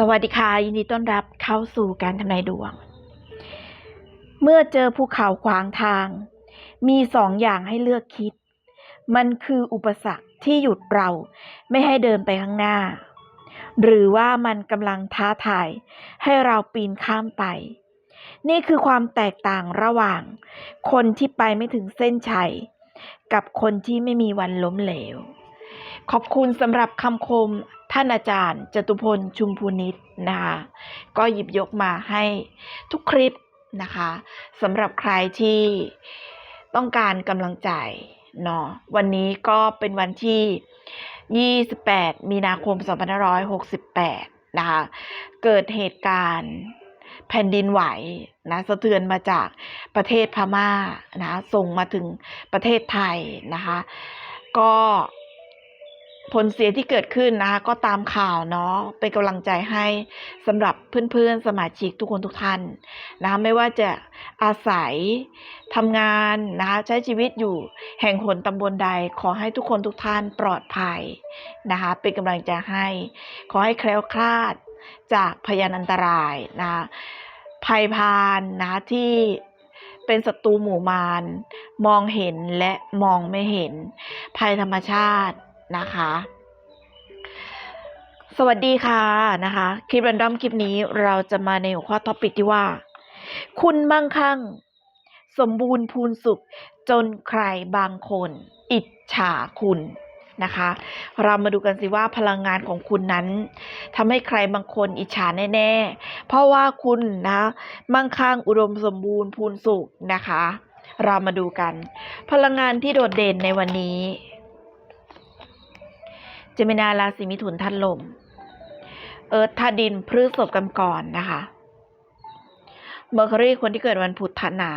สวัสดีค่ะยินดีต้อนรับเข้าสู่การทำนายดวง เมื่อเจอภูเขาขวางทาง มีสองอย่างให้เลือกคิด มันคืออุปสรรคที่หยุดเราไม่ให้เดินไปข้างหน้า หรือว่ามันกำลังท้าทายให้เราปีนข้ามไป นี่คือความแตกต่างระหว่าง คนที่ไปไม่ถึงเส้นชัย กับคนที่ไม่มีวันล้มเหลว ขอบคุณสำหรับคำคมท่านอาจารย์ จตุพลชุมพูนิตนะคะก็หยิบยกมาให้ทุกคลิปนะคะสำหรับใครที่ต้องการกำลังใจเนาะวันนี้ก็เป็นวันที่ 28 มีนาคม 2568 นะคะ เกิดเหตุการณ์แผ่นดินไหวนะสะเทือนมาจากประเทศพม่านะส่งมาถึงประเทศไทยนะคะ ก็ ผลเสียที่เกิดขึ้นนะคะก็ตามข่าวเนาะเป็นกำลังใจให้สำหรับเพื่อนๆสมาชิกทุกคนทุกท่านนะคะไม่ว่าจะอาศัยทำงานนะคะใช้ชีวิตอยู่แห่งหนตำบลใด ขอให้ทุกคนทุกท่านปลอดภัยนะคะเป็นกำลังใจให้ ขอให้แคล้วคลาดจากพยานอันตรายนะคะภัยพานนะะที่เป็นศัตรูหมู่มารมองเห็นและมองไม่เห็นภัยธรรมชาติ นะคะ สวัสดีค่ะนะคะ คลิปรันดอมคลิปนี้เราจะมาในหัวข้อท็อปิกที่ว่า คุณมั่งคั่ง สมบูรณ์พูนสุข จนใครบางคน อิจฉาคุณนะคะ เรามาดูกันสิว่าพลังงานของคุณนั้นทำให้ใครบางคนอิจฉาแน่ๆ เพราะว่าคุณนะมั่งคั่งอุดมสมบูรณ์พูนสุขนะคะ เรามาดูกัน พลังงานที่โดดเด่นในวันนี้ จมินาราศีมิถุนท่านลม เอิร์ธธาดินพฤษภกำกรนะคะเมอร์คอรีคนที่เกิดวันพุธธาตุน้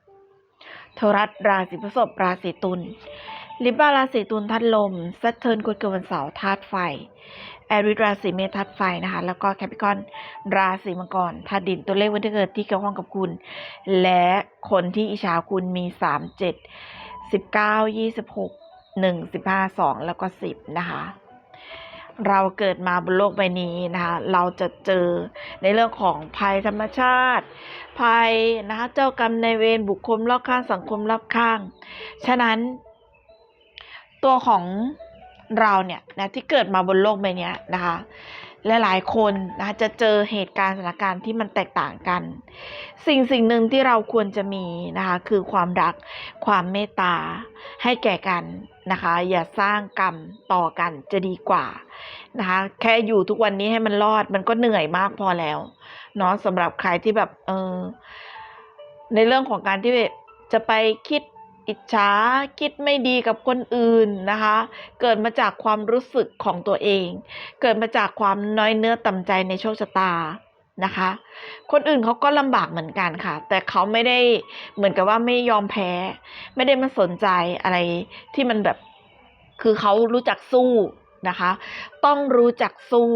ำโทรัสราศีพฤษภราศีตุลลิบาราศีตุลธาตุลมซัตเทิร์นคนเกิดวันเสาร์ธาตุไฟแอริสราศีเมษธาตุไฟนะคะ แล้วก็แคปิคอนราศีมังกรธาตุดินตัวเลขวันที่เกิดที่เกี่ยวข้องกับคุณ และคนที่อิจฉาคุณมีสามเจ็ดสิบเก้ายี่สิบหก หนึ่งสิบห้าสองแล้วก็สิบนะคะ เราเกิดมาบนโลกใบนี้นะคะเราจะเจอในเรื่องของภัยธรรมชาติ ภัยนะคะเจ้ากรรมในเวรบุคคลรอบข้างสังคมรอบข้าง ฉะนั้นตัวของเราเนี่ยนะที่เกิดมาบนโลกใบนี้นะคะ ละหลายคนนะคะจะเจอเหตุการณ์สถานการณ์ที่มันแตกต่างกัน สิ่งสิ่งหนึ่งที่เราควรจะมีนะคะคือความรักความเมตตาให้แก่กันนะคะ อย่าสร้างกรรมต่อกันจะดีกว่านะคะแค่อยู่ทุกวันนี้ให้มันรอดมันก็เหนื่อยมากพอแล้วเนาะสำหรับใครที่แบบเออในเรื่องของการที่จะไปคิด อิจฉาคิดไม่ดีกับคนอื่นนะคะ เกิดมาจากความรู้สึกของตัวเอง เกิดมาจากความน้อยเนื้อต่ำใจในโชคชะตานะคะ คนอื่นเขาก็ลำบากเหมือนกันค่ะ แต่เขาไม่ได้เหมือนกับว่าไม่ยอมแพ้ ไม่ได้มาสนใจอะไรที่มันแบบคือเขารู้จักสู้นะคะ ต้องรู้จักสู้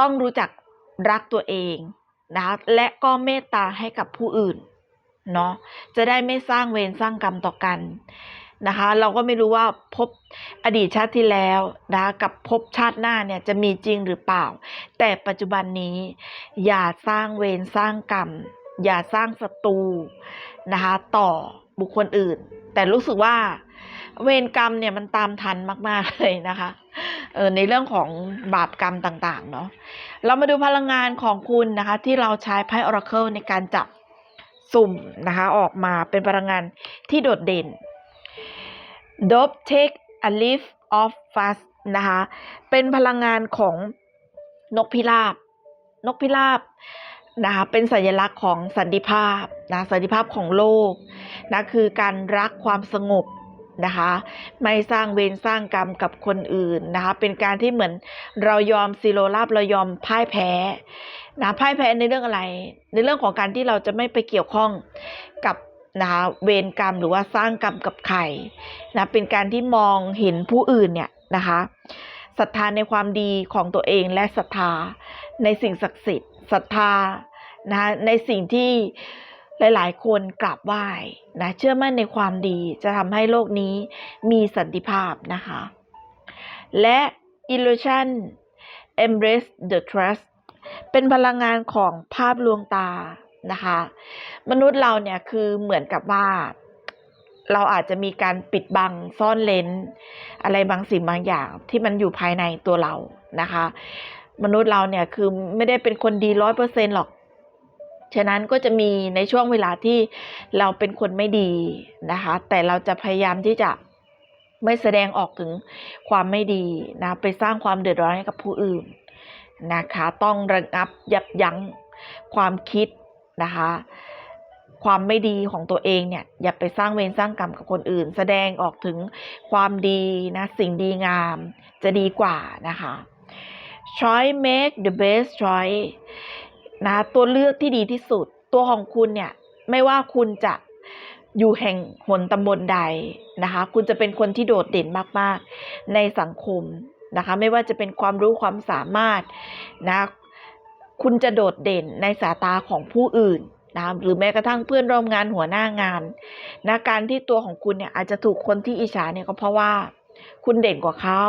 ต้องรู้จักรักตัวเองนะคะและก็เมตตาให้กับผู้อื่น เนาะจะได้ไม่สร้างเวรสร้างกรรมต่อกันนะคะ เราก็ไม่รู้ว่าพบอดีตชาติที่แล้วนะกับพบชาติหน้าเนี่ยจะมีจริงหรือเปล่า แต่ปัจจุบันนี้อย่าสร้างเวรสร้างกรรม อย่าสร้างศัตรูนะคะต่อบุคคลอื่น แต่รู้สึกว่าเวรกรรมเนี่ยมันตามทันมาก ๆ เลยนะคะเออในเรื่องของบาปกรรมต่าง ๆ เนาะเรามาดูพลังงานของคุณนะคะ ที่เราใช้ไพ่ Oracle ในการจับ สุ่มนะคะออกมาเป็นพลังงานที่โดดเด่น Dove take a leaf of fast นะคะเป็นพลังงานของนกพิราบ นกพิราบนะคะเป็นสัญลักษณ์ของสันติภาพนะสันติภาพของโลกนะคือการรักความสงบนะคะไม่สร้างเวรสร้างกรรมกับคนอื่นนะคะเป็นการที่เหมือนเรายอมซีโรราบเรายอมพ่ายแพ้ นะพ่ายแพ้ในเรื่องอะไร ในเรื่องของการที่เราจะไม่ไปเกี่ยวข้องกับนะคะเวรกรรมหรือว่าสร้างกรรมกับใครนะเป็นการที่มองเห็นผู้อื่นเนี่ยนะคะศรัทธาในความดีของตัวเองและศรัทธาในสิ่งศักดิ์สิทธิ์ศรัทธานะคะในสิ่งที่หลาย ๆ คนกราบไหว้นะเชื่อมั่นในความดีจะทำให้โลกนี้มีสันติภาพนะคะ และ illusion embrace the trust เป็นพลังงานของภาพลวงตานะคะ มนุษย์เราเนี่ยคือเหมือนกับว่า เราอาจจะมีการปิดบังซ่อนเลนอะไรบางสิ่งบางอย่างที่มันอยู่ภายในตัวเรานะคะ มนุษย์เราเนี่ยคือไม่ได้เป็นคนดีร้อยเปอร์เซ็นหรอกฉะนั้นก็จะมีในช่วงเวลาที่เราเป็นคนไม่ดีนะคะ แต่เราจะพยายามที่จะไม่แสดงออกถึงความไม่ดีนะ ไปสร้างความเดือดร้อนให้กับผู้อื่น นะคะต้องระงับยับยั้งความคิดนะคะความไม่ดีของตัวเองเนี่ยอย่าไปสร้างเวรสร้างกรรมกับคนอื่น แสดงออกถึงความดีนะสิ่งดีงามจะดีกว่านะคะ try make the best choice นะตัวเลือกที่ดีที่สุด ตัวของคุณเนี่ยไม่ว่าคุณจะอยู่แห่งหนตำบลใดนะคะ คุณจะเป็นคนที่โดดเด่นมาก ๆ ในสังคม นะคะ ไม่ว่าจะเป็นความรู้ความสามารถนะคุณจะโดดเด่นในสายตาของผู้อื่นนะหรือแม้กระทั่งเพื่อนร่วมงานหัวหน้างานนะการที่ตัวของคุณเนี่ยอาจจะถูกคนที่อิจฉาเนี่ยก็เพราะว่า คุณเด่นกว่าเขา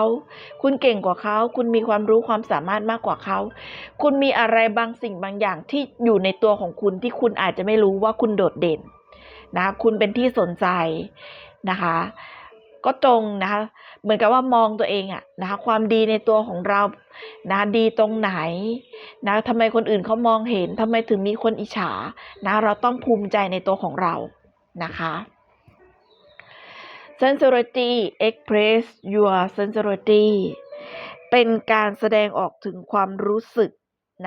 คุณเก่งกว่าเขา คุณมีความรู้ความสามารถมากกว่าเขา คุณมีอะไรบางสิ่งบางอย่างที่อยู่ในตัวของคุณที่คุณอาจจะไม่รู้ว่าคุณโดดเด่นนะ คุณเป็นที่สนใจนะคะ ก็จงนะคะเหมือนกับว่ามองตัวเองอะนะคะความดีในตัวของเรานะดีตรงไหนนะทำไมคนอื่นเขามองเห็นทำไมถึงมีคนอิจฉานะเราต้องภูมิใจในตัวของเรานะคะ sensitivity express your sensitivity เป็นการแสดงออกถึงความรู้สึก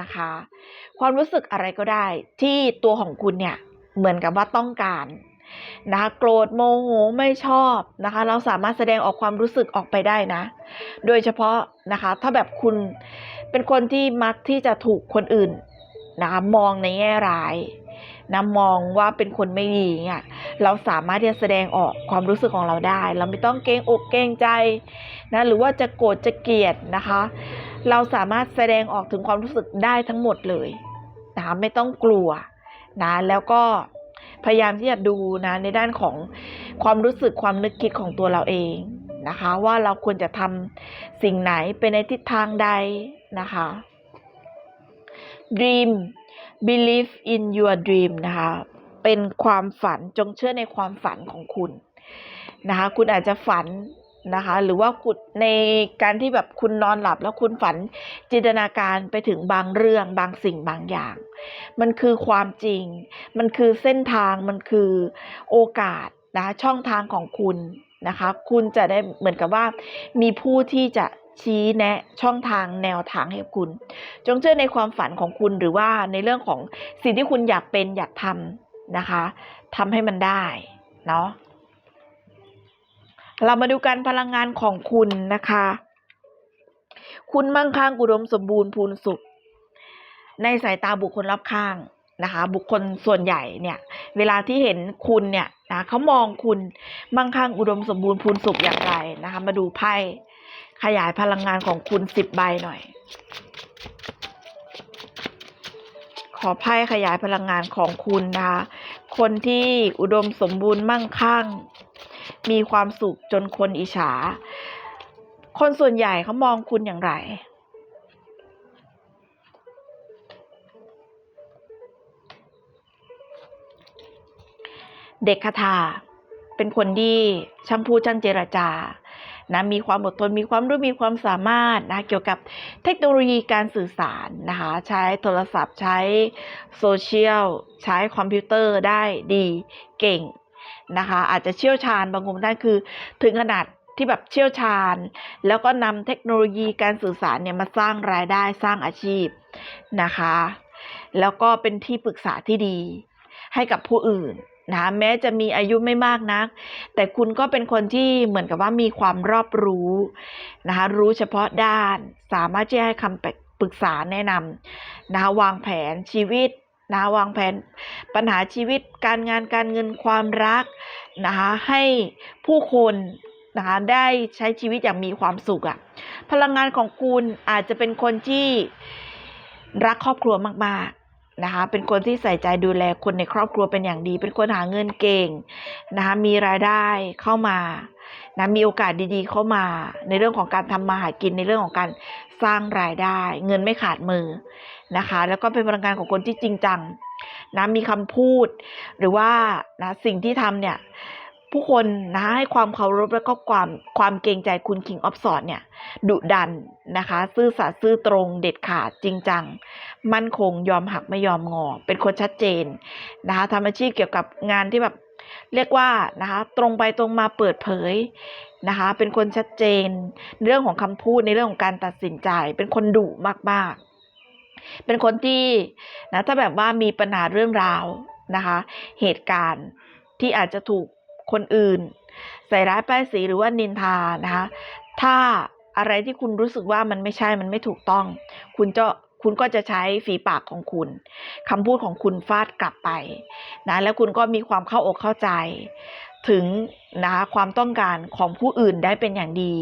นะคะ ความรู้สึกอะไรก็ได้ที่ตัวของคุณเนี่ยเหมือนกับว่าต้องการ นะคะโกรธโมโหไม่ชอบนะคะ เราสามารถแสดงออกความรู้สึกออกไปได้นะ โดยเฉพาะนะคะ ถ้าแบบคุณเป็นคนที่มักที่จะถูกคนอื่นนะคะมองในแง่ร้ายนะมองว่าเป็นคนไม่ดีเนี่ยเราสามารถที่จะแสดงออกความรู้สึกของเราได้ เราไม่ต้องเกรงอกเกรงใจนะหรือว่าจะโกรธจะเกลียดนะคะ เราสามารถแสดงออกถึงความรู้สึกได้ทั้งหมดเลยนะคะไม่ต้องกลัวนะแล้วก็ พยายามที่จะดูนะในด้านของความรู้สึกความนึกคิดของตัวเราเองนะคะ ว่าเราควรจะทำสิ่งไหนไปในทิศทางใดนะคะ dream believe in your dream นะคะ เป็นความฝันจงเชื่อในความฝันของคุณนะคะ คุณอาจจะฝัน นะคะ หรือว่าคุณในการที่แบบคุณนอนหลับแล้วคุณฝันจินตนาการไปถึงบางเรื่องบางสิ่งบางอย่าง มันคือความจริง มันคือเส้นทางมันคือโอกาสนะคะช่องทางของคุณนะคะ คุณจะได้เหมือนกับว่า มีผู้ที่จะชี้แนะช่องทางแนวทางให้คุณ จงเชื่อในความฝันของคุณหรือว่าในเรื่องของสิ่งที่คุณอยากเป็นอยากทำนะคะทำให้มันได้เนาะ เรามาดูกันพลังงานของคุณนะคะ คุณมั่งคั่งอุดมสมบูรณ์พูนสุข ในสายตาบุคคลรอบข้างนะคะ บุคคลส่วนใหญ่เนี่ย เวลาที่เห็นคุณเนี่ยนะเขามองคุณมั่งคั่งอุดมสมบูรณ์พูนสุขอย่างไรนะคะ มาดูไพ่ขยายพลังงานของคุณสิบใบหน่อย ขอไพ่ขยายพลังงานของคุณนะคะ คนที่อุดมสมบูรณ์มั่งคั่ง มีความสุขจนคนอิจฉา คนส่วนใหญ่เขามองคุณอย่างไร เด็กคาถาเป็นคนที่ช่างพูดช่างเจรจานะมีความอดทนมีความรู้มีความสามารถนะเกี่ยวกับเทคโนโลยีการสื่อสารนะคะใช้โทรศัพท์ใช้โซเชียลใช้คอมพิวเตอร์ได้ดีเก่ง นะคะ อาจจะเชี่ยวชาญบางคนท่านคือ ถึงขนาดที่แบบเชี่ยวชาญ แล้วก็นำเทคโนโลยีการสื่อสารเนี่ยมาสร้างรายได้สร้างอาชีพนะคะ แล้วก็เป็นที่ปรึกษาที่ดี ให้กับผู้อื่นนะแม้จะมีอายุไม่มากนัก แต่คุณก็เป็นคนที่เหมือนกับว่ามีความรอบรู้นะคะรู้เฉพาะด้าน สามารถที่ให้คำปรึกษาแนะนำนะคะวางแผนชีวิต นะวางแผนปัญหาชีวิตการงานการเงินความรักนะคะให้ผู้คนนะคะได้ใช้ชีวิตอย่างมีความสุขอะพลังงานของคุณอาจจะเป็นคนที่รักครอบครัวมากๆนะคะเป็นคนที่ใส่ใจดูแลคนในครอบครัวเป็นอย่างดี เป็นคนหาเงินเก่งนะคะมีรายได้เข้ามานะมีโอกาสดีๆเข้ามาในเรื่องของการทำมาหากินในเรื่องของการ สร้างรายได้ เงินไม่ขาดมือนะคะ แล้วก็เป็นพลังงานของคนที่จริงจังนะมีคำพูด หรือว่านะสิ่งที่ทำเนี่ย ผู้คนนะให้ความเคารพแล้วก็ความความเกรงใจคุณ King of Swords เนี่ยดุดันนะคะ ซื่อสัตย์ซื่อตรงเด็ดขาดจริงจัง มั่นคงยอมหักไม่ยอมงอ เป็นคนชัดเจนนะคะทำอาชีพเกี่ยวกับงานที่แบบ เรียกว่านะคะตรงไปตรงมาเปิดเผยนะคะ เป็นคนชัดเจนในเรื่องของคำพูดในเรื่องของการตัดสินใจ เป็นคนดุมากๆ เป็นคนที่นะถ้าแบบว่ามีปัญหาเรื่องราวนะคะ เหตุการณ์ที่อาจจะถูกคนอื่น ใส่ร้ายป้ายสีหรือว่านินทานะคะ ถ้าอะไรที่คุณรู้สึกว่ามันไม่ใช่มันไม่ถูกต้อง คุณจะ คุณก็จะใช้ฝีปากของคุณคำพูดของคุณฟาดกลับไปนะแล้วคุณก็มีความเข้าอกเข้าใจ ถึงนะคะความต้องการของผู้อื่นได้เป็นอย่างดี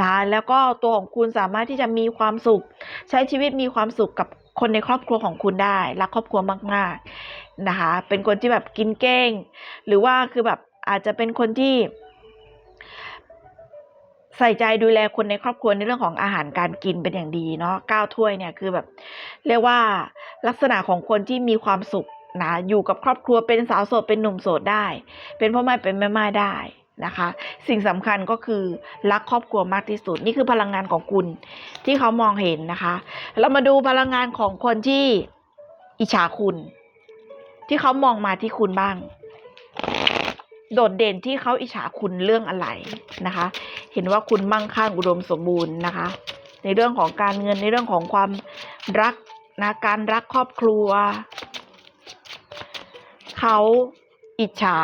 นะแล้วก็ตัวของคุณสามารถที่จะมีความสุข ใช้ชีวิตมีความสุขกับคนในครอบครัวของคุณได้รักครอบครัวมาก ๆนะคะเป็นคนที่แบบกินเก้งหรือว่าคือแบบอาจจะเป็นคนที่ ใส่ใจดูแลคนในครอบครัวในเรื่องของอาหารการกินเป็นอย่างดีเนาะก้าถ้วยเนี่ยคือแบบ เรียกว่าลักษณะของคนที่มีความสุขนะอยู่กับครอบครัวเป็นสาวโสดเป็นหนุ่มโสดได้ เป็นพ่อแม่เป็นแม่ไม้ได้นะคะ สิ่งสำคัญก็คือรักครอบครัวมากที่สุดนี่คือพลังงานของคุณที่เขามองเห็นนะคะ เรามาดูพลังงานของคนที่อิจฉาคุณ ที่เขามองมาที่คุณบ้าง โดดเด่นที่เขาอิจฉาคุณเรื่องอะไรนะคะ เห็นว่าคุณมั่งคั่งอุดมสมบูรณ์นะคะ ในเรื่องของการเงินในเรื่องของความรักนะการรักครอบครัว เขาอิจฉา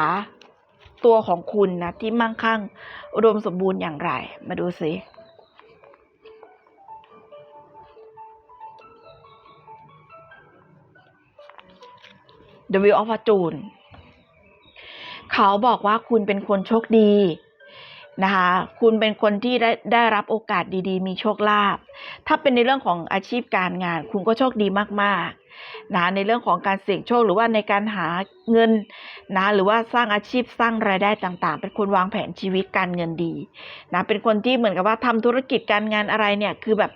ตัวของคุณนะที่มั่งคั่งอุดมสมบูรณ์อย่างไร มาดูสิ The Wheel of Fortune เขาบอกว่าคุณเป็นคนโชคดีนะคะ คุณเป็นคนที่ได้ได้รับโอกาสดีๆ มีโชคลาภ ถ้าเป็นในเรื่องของอาชีพการงาน คุณก็โชคดีมากๆนะในเรื่องของการเสี่ยงโชคหรือว่าในการหาเงินนะหรือว่าสร้างอาชีพสร้างรายได้ต่างๆ เป็นคนวางแผนชีวิตการเงินดีนะเป็นคนที่เหมือนกับว่าทำธุรกิจการงานอะไรเนี่ยคือแบบ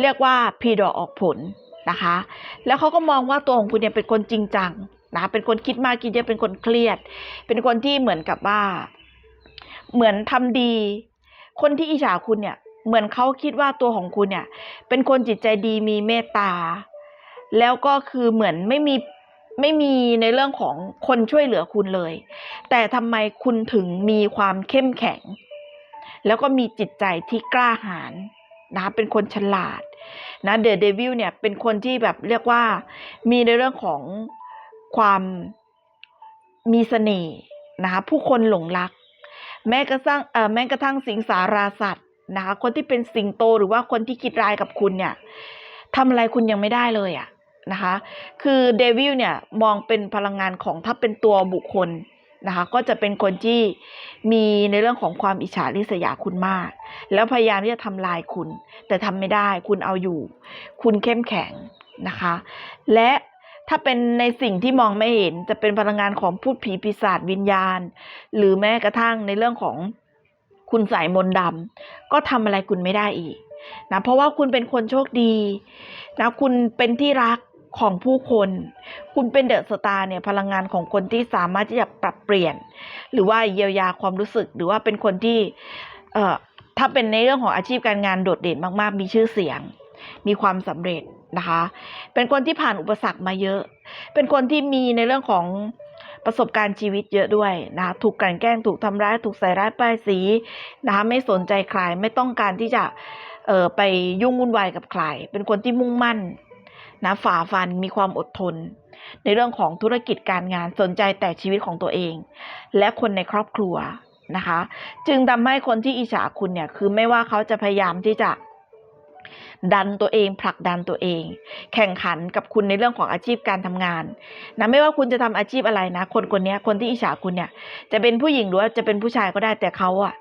เรียกว่าพีดอกออกผลนะคะ แล้วเขาก็มองว่าตัวของคุณเนี่ยเป็นคนจริงจัง นะเป็นคนคิดมากคิดเยอะเป็นคนเครียด เป็นคนที่เหมือนกับว่า เหมือนทำดี คนที่อิจฉาคุณเนี่ย เหมือนเขาคิดว่าตัวของคุณเนี่ย เป็นคนจิตใจดีมีเมตตา แล้วก็คือเหมือนไม่มีไม่มีในเรื่องของคนช่วยเหลือคุณเลย แต่ทำไมคุณถึงมีความเข้มแข็ง แล้วก็มีจิตใจที่กล้าหาญนะคะเป็นคนฉลาดนะเดอะเดวิลเนี่ย เป็นคนที่แบบเรียกว่ามีในเรื่องของ ความมีเสน่ห์นะคะผู้คนหลงรัก แม้กระทั่งแม้กระทั่งสิงสาราสัตว์นะคะคนที่เป็นสิงโตหรือว่าคนที่คิดร้ายกับคุณเนี่ยทำอะไรคุณยังไม่ได้เลยอะนะคะคือเดวิลเนี่ยมองเป็นพลังงานของถ้าเป็นตัวบุคคลนะคะก็จะเป็นคนที่มีในเรื่องของความอิจฉาริษยาคุณมาก แล้วพยายามที่จะทำลายคุณ แต่ทำไม่ได้คุณเอาอยู่ คุณเข้มแข็งนะคะ และ ถ้าเป็นในสิ่งที่มองไม่เห็นจะเป็นพลังงานของพูดผีปีศาจวิญญาณ หรือแม้กระทั่งในเรื่องของคุณสายมนดำก็ทำอะไรคุณไม่ได้อีกนะเพราะว่าคุณเป็นคนโชคดีนะคุณเป็นที่รักของผู้คน คุณเป็นเดอะสตาร์เนี่ยพลังงานของคนที่สามารถที่จะปรับเปลี่ยน หรือว่าเยียวยาความรู้สึกหรือว่าเป็นคนที่เอ่อถ้าเป็นในเรื่องของอาชีพการงานโดดเด่นมาก ๆ มีชื่อเสียง มีความสำเร็จนะคะ เป็นคนที่ผ่านอุปสรรคมาเยอะ เป็นคนที่มีในเรื่องของประสบการณ์ชีวิตเยอะด้วยนะคะถูกกลั่นแกล้งถูกทำร้ายถูกใส่ร้ายป้ายสีนะคะไม่สนใจใครไม่ต้องการที่จะเออไปยุ่งวุ่นวายกับใคร เป็นคนที่มุ่งมั่นนะฝ่าฟันมีความอดทน ในเรื่องของธุรกิจการงานสนใจแต่ชีวิตของตัวเอง และคนในครอบครัวนะคะ จึงทำให้คนที่อิจฉาคุณเนี่ยคือไม่ว่าเขาจะพยายามที่จะ ดันตัวเองผลักดันตัวเอง แข่งขันกับคุณในเรื่องของอาชีพการทำงานนะไม่ว่าคุณจะทำอาชีพอะไรนะ คนคนนี้คนที่อิจฉาคุณเนี่ย จะเป็นผู้หญิงหรือว่าจะเป็นผู้ชายก็ได้แต่เขาอะ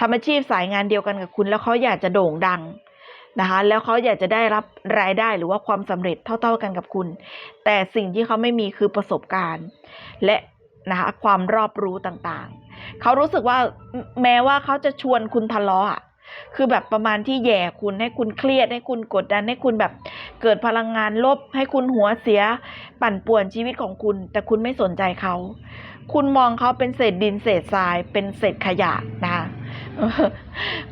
ทำอาชีพสายงานเดียวกันกับคุณ แล้วเขาอยากจะโด่งดังนะคะแล้วเขาอยากจะได้รับรายได้หรือว่าความสำเร็จเท่า ๆกันกับคุณ แต่สิ่งที่เขาไม่มีคือประสบการณ์ และนะคะความรอบรู้ต่างๆ เขารู้สึกว่าแม้ว่าเขาจะชวนคุณทะเลาะอะ คือแบบประมาณที่แย่คุณให้คุณเครียดให้คุณกดดันให้คุณแบบเกิดพลังงานลบ ให้คุณหัวเสีย ปั่นป่วนชีวิตของคุณ แต่คุณไม่สนใจเขา คุณมองเขาเป็นเศษดินเศษทราย เป็นเศษขยะนะคะ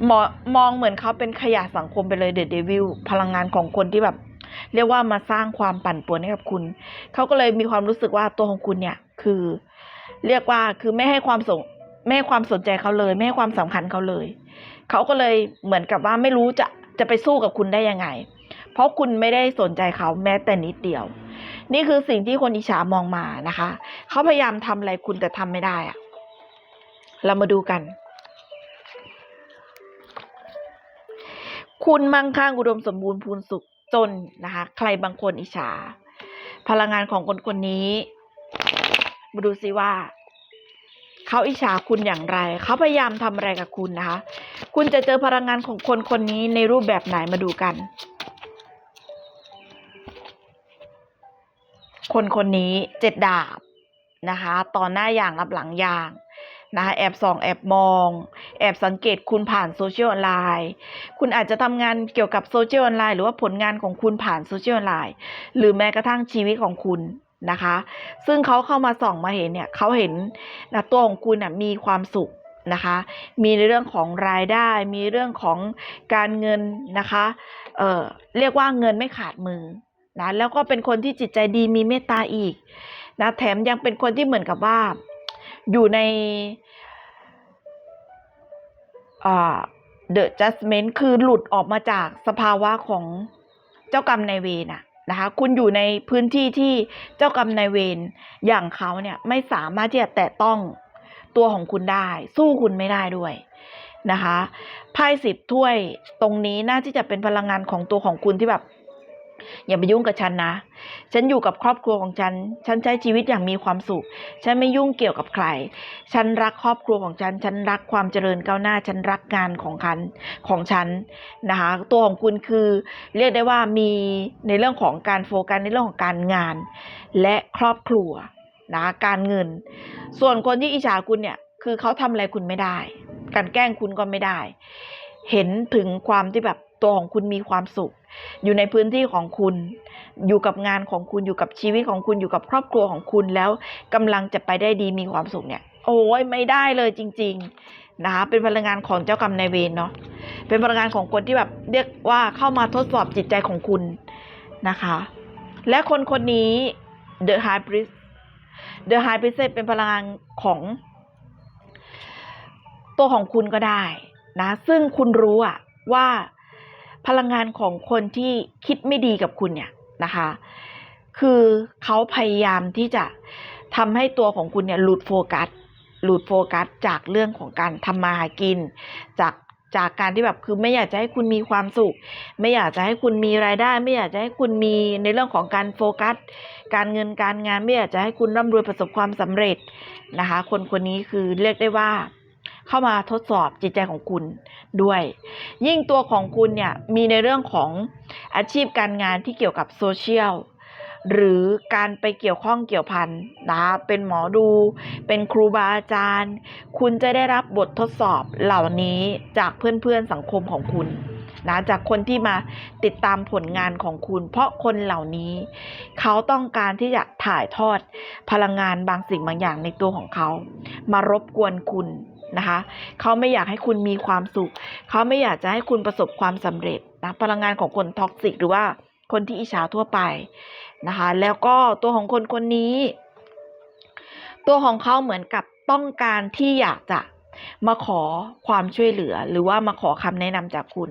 มองมองเหมือนเขาเป็นขยะสังคมไปเลยเดอะเดวิลพลังงานของคนที่แบบ เรียกว่ามาสร้างความปั่นป่วนให้กับคุณ เขาก็เลยมีความรู้สึกว่าตัวของคุณเนี่ย คือ เรียกว่าคือไม่ให้ความสนไม่ให้ความสนใจเขาเลย ไม่ให้ความสำคัญเขาเลย เขาก็เลยเหมือนกับว่าไม่รู้จะจะไปสู้กับคุณได้ยังไง เพราะคุณไม่ได้สนใจเขาแม้แต่นิดเดียว นี่คือสิ่งที่คนอิจฉามองมานะคะ เขาพยายามทำอะไรคุณแต่ทำไม่ได้อะเรามาดูกัน คุณมั่งคั่งอุดมสมบูรณ์พูนสุขจนนะคะ ใครบางคนอิจฉา พลังงานของคนคนนี้ มาดูซิว่า เขาอิจฉาคุณอย่างไร เขาพยายามทำอะไรกับคุณนะคะ คุณจะเจอพลังงานของคนคนนี้ในรูปแบบไหนมาดูกัน คนคนนี้เจ็ดดาบนะคะต่อหน้าอย่างรับหลังอย่างนะคะแอบส่องแอบมอง แอบสังเกตคุณผ่านโซเชียลออนไลน์คุณอาจจะทำงานเกี่ยวกับโซเชียลออนไลน์หรือว่าผลงานของคุณผ่านโซเชียลออนไลน์หรือแม้กระทั่งชีวิตของคุณ นะคะ ซึ่งเขาเข้ามาส่องมาเห็นเนี่ยเขาเห็นนะตัวของคุณนะมีความสุขนะคะ มีในเรื่องของรายได้ มีเรื่องของการเงินนะคะ เอ่อ เรียกว่าเงินไม่ขาดมือนะ แล้วก็เป็นคนที่จิตใจดีมีเมตตาอีกนะ แถมยังเป็นคนที่เหมือนกับว่า อยู่ในอ่า the judgment คือหลุดออกมาจากสภาวะของเจ้ากรรมนายเวรน่ะ นะคะ คุณอยู่ในพื้นที่ที่เจ้ากรรมนายเวรอย่างเขาเนี่ยไม่สามารถที่จะแตะต้องตัวของคุณได้ สู้คุณไม่ได้ด้วยนะคะไพ่สิบถ้วยตรงนี้น่าที่จะเป็นพลังงานของตัวของคุณที่แบบ อย่าไปยุ่งกับฉันนะ ฉันอยู่กับครอบครัวของฉัน ฉันใช้ชีวิตอย่างมีความสุข ฉันไม่ยุ่งเกี่ยวกับใคร ฉันรักครอบครัวของฉัน ฉันรักความเจริญก้าวหน้า ฉันรักงานของฉันของฉันนะคะ ตัวของคุณคือเรียกได้ว่ามีในเรื่องของการโฟกัสในเรื่องของการงาน และครอบครัวนะการเงิน ส่วนคนที่อิจฉาคุณเนี่ยคือเขาทำอะไรคุณไม่ได้ การแกล้งคุณก็ไม่ได้ เห็นถึงความที่แบบตัวของคุณมีความสุข อยู่ในพื้นที่ของคุณ อยู่กับงานของคุณอยู่กับชีวิตของคุณอยู่กับครอบครัวของคุณแล้วกำลังจะไปได้ดีมีความสุขเนี่ย โอ้ยไม่ได้เลยจริง ๆนะคะเป็นพลังงานของเจ้ากรรมนายเวรเนาะเป็นพลังงานของคนที่แบบเรียกว่าเข้ามาทดสอบจิตใจของคุณนะคะ และคนคนนี้ The High Priest The High Priest เป็นพลังงานของตัวของคุณก็ได้นะ ซึ่งคุณรู้อะว่า พลังงานของคนที่คิดไม่ดีกับคุณเนี่ยนะคะ คือเขาพยายามที่จะทำให้ตัวของคุณเนี่ยหลุดโฟกัสหลุดโฟกัสจากเรื่องของการทำมาหากิน จากจากการที่แบบคือไม่อยากจะให้คุณมีความสุข ไม่อยากจะให้คุณมีรายได้ ไม่อยากจะให้คุณมีในเรื่องของการโฟกัส การเงินการงานไม่อยากจะให้คุณร่ำรวยประสบความสำเร็จนะคะ คนคนนี้คือเรียกได้ว่า เข้ามาทดสอบจิตใจของคุณด้วย ยิ่งตัวของคุณเนี่ยมีในเรื่องของอาชีพการงานที่เกี่ยวกับโซเชียลหรือการไปเกี่ยวข้องเกี่ยวพันนะเป็นหมอดู เป็นครูบาอาจารย์ คุณจะได้รับบททดสอบเหล่านี้จากเพื่อนๆสังคมของคุณนะจากคนที่มาติดตามผลงานของคุณ เพราะคนเหล่านี้ เขาต้องการที่จะถ่ายทอดพลังงานบางสิ่งบางอย่างในตัวของเขา มารบกวนคุณ นะคะ เขาไม่อยากให้คุณมีความสุข เขาไม่อยากจะให้คุณประสบความสำเร็จนะพลังงานของคนท็อกซิกหรือว่าคนที่อิจฉาทั่วไปนะคะ แล้วก็ตัวของคนคนนี้ ตัวของเขาเหมือนกับต้องการที่อยากจะมาขอความช่วยเหลือ หรือว่ามาขอคำแนะนำจากคุณ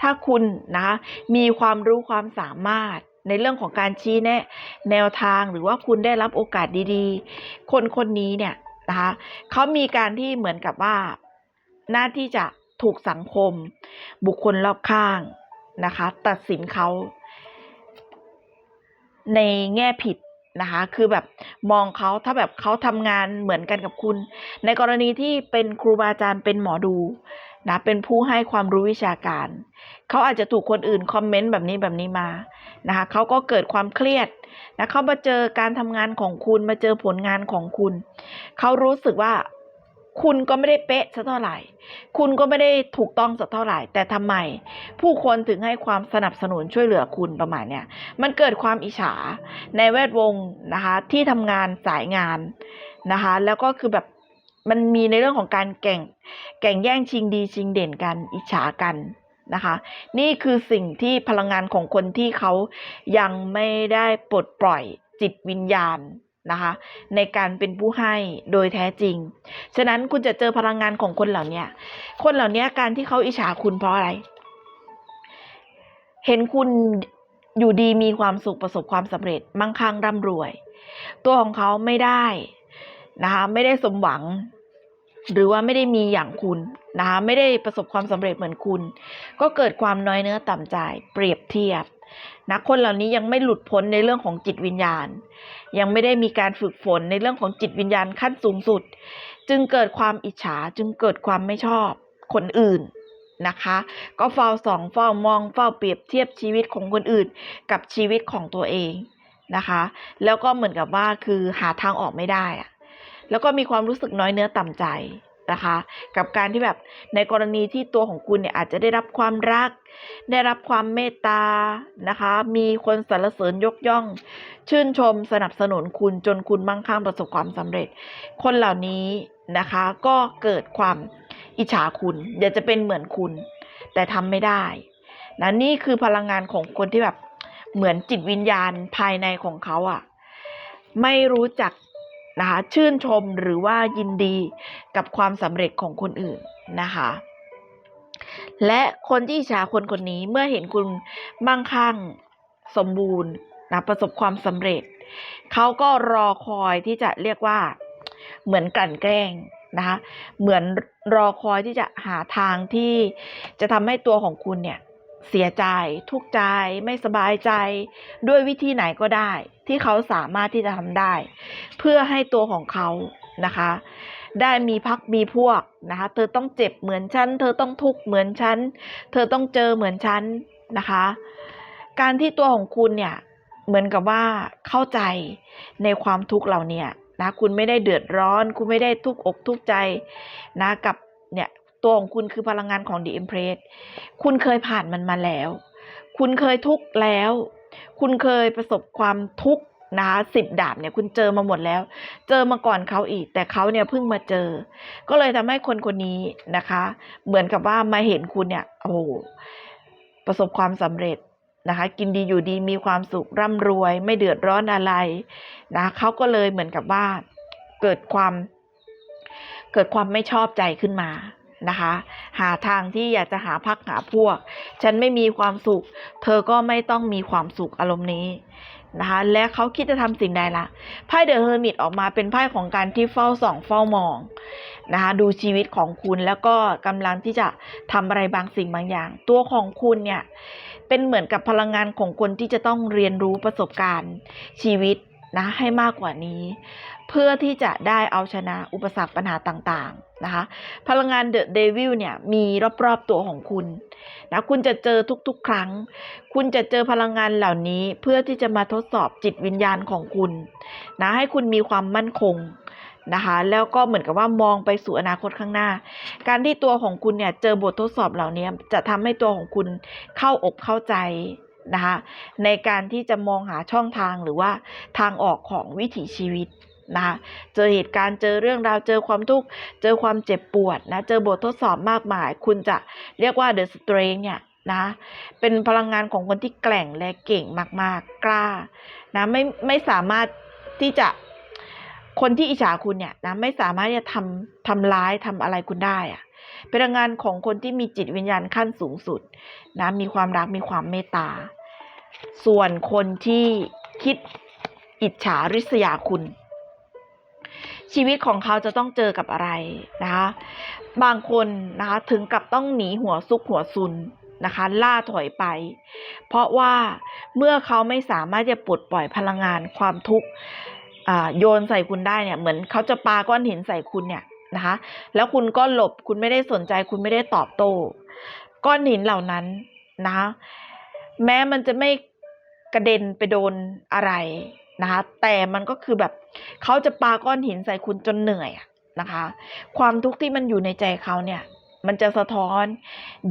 ถ้าคุณนะคะมีความรู้ความสามารถในเรื่องของการชี้แนะ แนวทางหรือว่าคุณได้รับโอกาสดีๆ คนคนนี้เนี่ย นะคะเขามีการที่เหมือนกับว่า หน้าที่จะถูกสังคม บุคคลรอบข้างนะคะ ตัดสินเขาในแง่ผิดนะคะ คือแบบมองเขาถ้าแบบเขาทำงานเหมือนกันกับคุณ ในกรณีที่เป็นครูบาอาจารย์เป็นหมอดู นะเป็นผู้ให้ความรู้วิชาการ เขาอาจจะถูกคนอื่นคอมเมนต์แบบนี้แบบนี้มานะคะเขาก็เกิดความเครียดนะเขามาเจอการทำงานของคุณมาเจอผลงานของคุณ เขารู้สึกว่าคุณก็ไม่ได้เป๊ะสักเท่าไหร่ คุณก็ไม่ได้ถูกต้องสักเท่าไหร่ แต่ทำไม ผู้คนถึงให้ความสนับสนุนช่วยเหลือคุณประมาณเนี้ย มันเกิดความอิจฉาในแวดวงนะคะที่ทำงานสายงานนะคะ แล้วก็คือแบบ มันมีในเรื่องของการแข่งแข่งแย่งชิงดีชิงเด่นกันอิจฉากันนะคะ นี่คือสิ่งที่พลังงานของคนที่เขายังไม่ได้ปลดปล่อยจิตวิญญาณนะคะในการเป็นผู้ให้โดยแท้จริง ฉะนั้นคุณจะเจอพลังงานของคนเหล่านี้คนเหล่านี้การที่เขาอิจฉาคุณเพราะอะไร เห็นคุณอยู่ดีมีความสุขประสบความสำเร็จมั่งคั่งร่ำรวย ตัวของเขาไม่ได้นะคะไม่ได้สมหวัง หรือว่าไม่ได้มีอย่างคุณนะคะไม่ได้ประสบความสำเร็จเหมือนคุณ ก็เกิดความน้อยเนื้อต่ำใจ เปรียบเทียบนะคนเหล่านี้ยังไม่หลุดพ้นในเรื่องของจิตวิญญาณ ยังไม่ได้มีการฝึกฝนในเรื่องของจิตวิญญาณขั้นสูงสุด จึงเกิดความอิจฉาจึงเกิดความไม่ชอบคนอื่นนะคะ ก็เฝ้าส่องเฝ้ามองเฝ้าเปรียบเทียบชีวิตของคนอื่น กับชีวิตของตัวเองนะคะ แล้วก็เหมือนกับว่าคือหาทางออกไม่ได้อะ แล้วก็มีความรู้สึกน้อยเนื้อต่ำใจนะคะ กับการที่แบบในกรณีที่ตัวของคุณเนี่ยอาจจะได้รับความรัก ได้รับความเมตตานะคะ มีคนสรรเสริญยกย่อง ชื่นชมสนับสนุนคุณจนคุณมั่งคั่งประสบความสำเร็จ คนเหล่านี้นะคะก็เกิดความอิจฉาคุณเดี๋ยวจะเป็นเหมือนคุณ แต่ทำไม่ได้นะนี่คือพลังงานของคนที่แบบเหมือนจิตวิญญาณภายในของเขาอะ่ะ ไม่รู้จัก นะคะชื่นชมหรือว่ายินดีกับความสำเร็จของคนอื่นนะคะและคนที่อิจฉาคนคนนี้เมื่อเห็นคุณมั่งคั่งสมบูรณ์นะประสบความสำเร็จ เขาก็รอคอยที่จะเรียกว่า เหมือนกลั่นแกล้งนะคะเหมือนรอคอยที่จะหาทางที่จะทำให้ตัวของคุณเนี่ย เสียใจ ทุกข์ใจ ไม่สบายใจ ด้วยวิธีไหนก็ได้ ที่เขาสามารถที่จะทำได้ เพื่อให้ตัวของเขานะคะ ได้มีพักมีพวกนะคะ เธอต้องเจ็บเหมือนฉัน เธอต้องทุกข์เหมือนฉัน เธอต้องเจอเหมือนฉันนะคะ การที่ตัวของคุณเนี่ยเหมือนกับว่าเข้าใจในความทุกข์เหล่าเนี้นะคุณไม่ได้เดือดร้อน คุณไม่ได้ทุกข์อกทุกข์ใจนะกับเนี่ย ตัวของคุณคือพลังงานของ The Empress คุณเคยผ่านมันมาแล้ว คุณเคยทุกข์แล้ว คุณเคยประสบความทุกข์นะคะสิบดาบเนี่ยคุณเจอมาหมดแล้ว เจอมาก่อนเขาอีก แต่เขาเนี่ยเพิ่งมาเจอ ก็เลยทำให้คนคนนี้นะคะ เหมือนกับว่ามาเห็นคุณเนี่ยโอ้โหประสบความสำเร็จนะคะ กินดีอยู่ดีมีความสุขร่ำรวย ไม่เดือดร้อนอะไรนะเขาก็เลยเหมือนกับว่าเกิดความ เกิดความไม่ชอบใจขึ้นมา นะคะ หาทางที่อยากจะหาพักหาพวก ฉันไม่มีความสุข เธอก็ไม่ต้องมีความสุขอารมณ์นี้นะคะ และเขาคิดจะทำสิ่งใดละไพ่เดอะเฮอร์มิตออกมาเป็นไพ่ของการที่เฝ้าส่องเฝ้ามองนะคะดูชีวิตของคุณแล้วก็กำลังที่จะทำอะไรบางสิ่งบางอย่าง ตัวของคุณเนี่ยเป็นเหมือนกับพลังงานของคนที่จะต้องเรียนรู้ประสบการณ์ชีวิตนะให้มากกว่านี้ เพื่อที่จะได้เอาชนะอุปสรรคปัญหาต่างๆ นะคะ พลังงานเดอะเดวิลเนี่ยมีรอบๆตัวของคุณนะคุณจะเจอทุกๆ ครั้ง คุณจะเจอพลังงานเหล่านี้เพื่อที่จะมาทดสอบจิตวิญญาณของคุณนะให้คุณมีความมั่นคงนะคะแล้วก็เหมือนกับว่ามองไปสู่อนาคตข้างหน้า การที่ตัวของคุณเนี่ยเจอบททดสอบเหล่านี้จะทำให้ตัวของคุณเข้าอกเข้าใจนะคะในการที่จะมองหาช่องทางหรือว่าทางออกของวิถีชีวิต นะคะเจอเหตุการณ์เจอเรื่องราวเจอความทุกข์เจอความเจ็บปวดนะเจอบททดสอบมากมาย คุณจะเรียกว่า the strength เนี่ยนะเป็นพลังงานของคนที่แกร่งและเก่งมากๆ กล้านะไม่ไม่สามารถที่จะคนที่อิจฉาคุณเนี่ยนะไม่สามารถจะทำทำร้ายทำอะไรคุณได้อะพลังงานของคนที่มีจิตวิญญาณขั้นสูงสุดนะมีความรักมีความเมตตา ส่วนคนที่คิดอิจฉาริษยาคุณ ชีวิตของเขาจะต้องเจอกับอะไรนะคะบางคนนะคะถึงกับต้องหนีหัวซุกหัวซุนนะคะล่าถอยไป เพราะว่าเมื่อเขาไม่สามารถจะปลดปล่อยพลังงานความทุกข์โยนใส่คุณได้เนี่ยเหมือนเขาจะปาก้อนหินใส่คุณเนี่ยนะคะแล้วคุณก็หลบคุณไม่ได้สนใจ คุณไม่ได้ตอบโต้ก้อนหินเหล่านั้นนะคะแม้มันจะไม่กระเด็นไปโดนอะไร นะคะ แต่มันก็คือแบบเขาจะปาก้อนหินใส่คุณจนเหนื่อยนะคะ ความทุกข์ที่มันอยู่ในใจเขาเนี่ย มันจะสะท้อน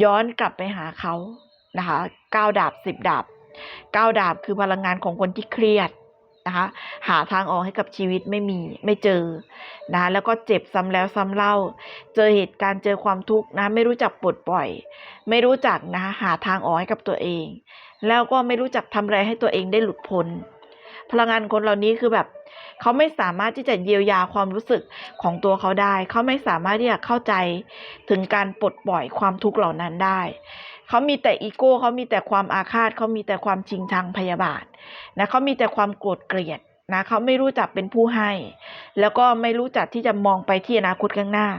ย้อนกลับไปหาเขานะคะเก้าดาบสิบดาบเก้าดาบคือพลังงานของคนที่เครียดนะคะ หาทางออกให้กับชีวิตไม่มีไม่เจอนะแล้วก็เจ็บซ้ำแล้วซ้ำเล่า เจอเหตุการณ์เจอความทุกข์นะ ไม่รู้จักปลดปล่อย ไม่รู้จักนะหาทางออกให้กับตัวเอง แล้วก็ไม่รู้จักทำอะไรให้ตัวเองได้หลุดพ้น พลังงานคนเหล่านี้คือแบบเขาไม่สามารถที่จะเยียวยาความรู้สึกของตัวเขาได้ เขาไม่สามารถที่จะเข้าใจถึงการปลดปล่อยความทุกข์เหล่านั้นได้ เขามีแต่อีโก้เขามีแต่ความอาฆาตเขามีแต่ความชิงชังพยาบาทนะเขามีแต่ความโกรธเกลียดนะเขาไม่รู้จักเป็นผู้ให้ แล้วก็ไม่รู้จักที่จะมองไปที่อนาคตข้างหน้า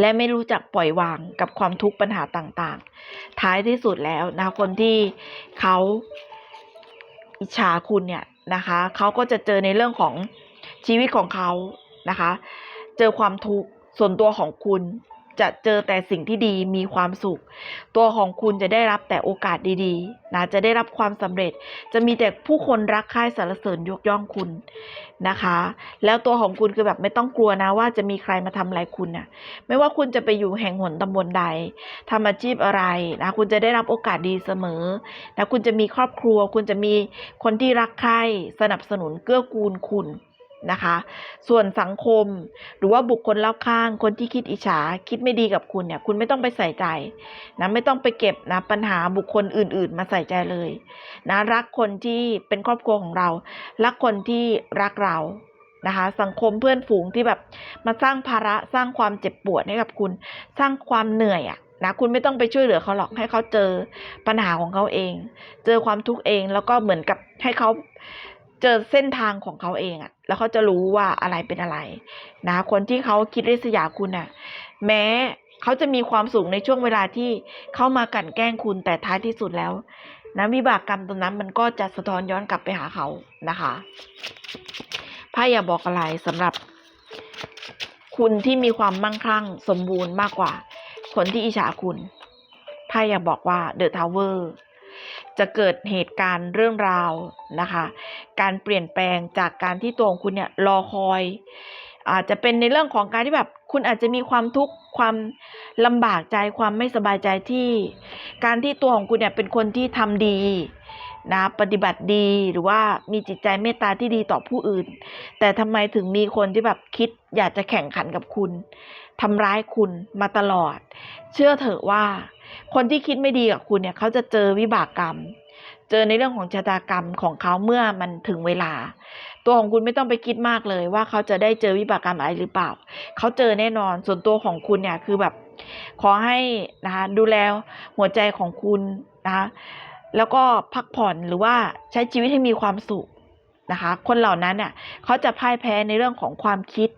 และไม่รู้จักปล่อยวางกับความทุกข์ปัญหาต่างๆ ท้ายที่สุดแล้วนะคนที่เขา อิจฉาคุณเนี่ยนะคะเขาก็จะเจอในเรื่องของชีวิตของเขานะคะ เจอความทุกข์ส่วนตัวของคุณ จะเจอแต่สิ่งที่ดีมีความสุข ตัวของคุณจะได้รับแต่โอกาสดีๆนะจะได้รับความสำเร็จ จะมีแต่ผู้คนรักใคร่สรรเสริญยกย่องคุณนะคะ แล้วตัวของคุณคือแบบไม่ต้องกลัวนะว่าจะมีใครมาทำอะไรคุณนะ่ะไม่ว่าคุณจะไปอยู่แห่งหนตำบลใดทำอาชีพอะไรนะคุณจะได้รับโอกาสดีเสมอนะคุณจะมีครอบครัว คุณจะมีคนที่รักใคร่สนับสนุนเกื้อกูลคุณ นะคะ ส่วนสังคมหรือว่าบุคคลรอบข้าง คนที่คิดอิจฉาคิดไม่ดีกับคุณเนี่ย คุณไม่ต้องไปใส่ใจนะไม่ต้องไปเก็บนะปัญหาบุคคลอื่น ๆ มาใส่ใจเลยนะรักคนที่เป็นครอบครัวของเรา รักคนที่รักเรานะคะสังคมเพื่อนฝูงที่แบบมาสร้างภาระสร้างความเจ็บปวดให้กับคุณ สร้างความเหนื่อยอะนะคุณไม่ต้องไปช่วยเหลือเขาหรอกให้เขาเจอปัญหาของเขาเอง เจอความทุกข์เองแล้วก็เหมือนกับให้เขา เจอเส้นทางของเขาเองอะแล้วเขาจะรู้ว่าอะไรเป็นอะไร นะ คนที่เขาคิดริษยาคุณอะแม้เขาจะมีความสุขในช่วงเวลาที่เข้ามากั่นแกล้งคุณแต่ท้ายที่สุดแล้ว นะวิบากกรรมตรงนั้นมันก็จะสะท้อนย้อนกลับไปหาเขานะคะไพ่อย่าบอกอะไรสำหรับ คุณที่มีความมั่งคั่ง สมบูรณ์มากกว่า คนที่อิจฉาคุณไพ่อย่าบอกว่าเดอะทาวเวอร์ จะเกิดเหตุการณ์เรื่องราวนะคะ การเปลี่ยนแปลงจากการที่ตัวของคุณเนี่ยรอคอย อาจจะเป็นในเรื่องของการที่แบบคุณอาจจะมีความทุกข์ความลำบากใจความไม่สบายใจที่ การที่ตัวของคุณเนี่ยเป็นคนที่ทำดีนะปฏิบัติดีหรือว่ามีจิตใจเมตตาที่ดีต่อผู้อื่น แต่ทำไมถึงมีคนที่แบบคิดอยากจะแข่งขันกับคุณทำร้ายคุณมาตลอด เชื่อเถอะว่า คนที่คิดไม่ดีกับคุณเนี่ยเขาจะเจอวิบากกรรม เจอในเรื่องของชะตากรรมของเขาเมื่อมันถึงเวลา ตัวของคุณไม่ต้องไปคิดมากเลยว่าเขาจะได้เจอวิบากกรรมอะไรหรือเปล่า เขาเจอแน่นอน ส่วนตัวของคุณเนี่ยคือแบบ ขอให้นะคะดูแลหัวใจของคุณนะคะแล้วก็พักผ่อนหรือว่าใช้ชีวิตให้มีความสุขนะคะ คนเหล่านั้นเนี่ยเขาจะพ่ายแพ้ในเรื่องของความคิด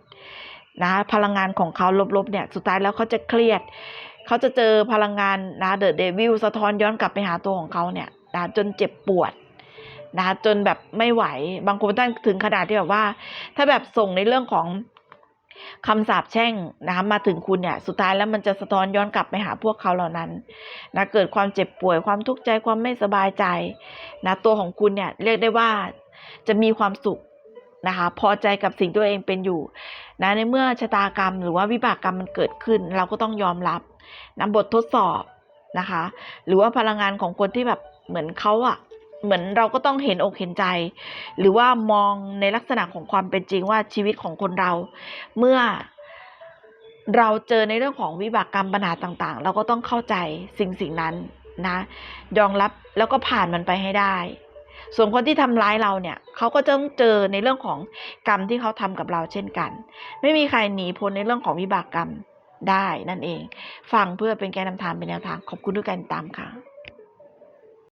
นะพลังงานของเขาลบๆเนี่ยสุดท้ายแล้วเขาจะเครียด เขาจะเจอพลังงานนะเดอะเดวิลสะท้อนย้อนกลับไปหาตัวของเขาเนี่ยนะจนเจ็บปวดนะจนแบบไม่ไหว บางคนท่านถึงขนาดที่แบบว่า ถ้าแบบส่งในเรื่องของคำสาปแช่งนะคะมาถึงคุณเนี่ย สุดท้ายแล้วมันจะสะท้อนย้อนกลับไปหาพวกเขาเหล่านั้นนะเกิดความเจ็บป่วยความทุกข์ใจความไม่สบายใจนะตัวของคุณเนี่ยเรียกได้ว่าจะมีความสุขนะคะพอใจกับสิ่งตัวเองเป็นอยู่นะในเมื่อชะตากรรมหรือว่าวิบากกรรมมันเกิดขึ้น เราก็ต้องยอมรับ นะบททดสอบนะคะ หรือว่าพลังงานของคนที่แบบเหมือนเขาอะเหมือนเราก็ต้องเห็นอกเห็นใจ หรือว่ามองในลักษณะของความเป็นจริงว่าชีวิตของคนเรา เมื่อเราเจอในเรื่องของวิบากกรรมปัญหาต่างๆ เราก็ต้องเข้าใจสิ่งสิ่งนั้นนะยอมรับแล้วก็ผ่านมันไปให้ได้ ส่วนคนที่ทำร้ายเราเนี่ยเขาก็จะต้องเจอในเรื่องของกรรมที่เขาทำกับเราเช่นกัน ไม่มีใครหนีพ้นในเรื่องของวิบากกรรม ได้นั่นเอง ฟังเพื่อเป็นแกนนำทางเป็นแนวทางขอบคุณทุกการติดตามค่ะ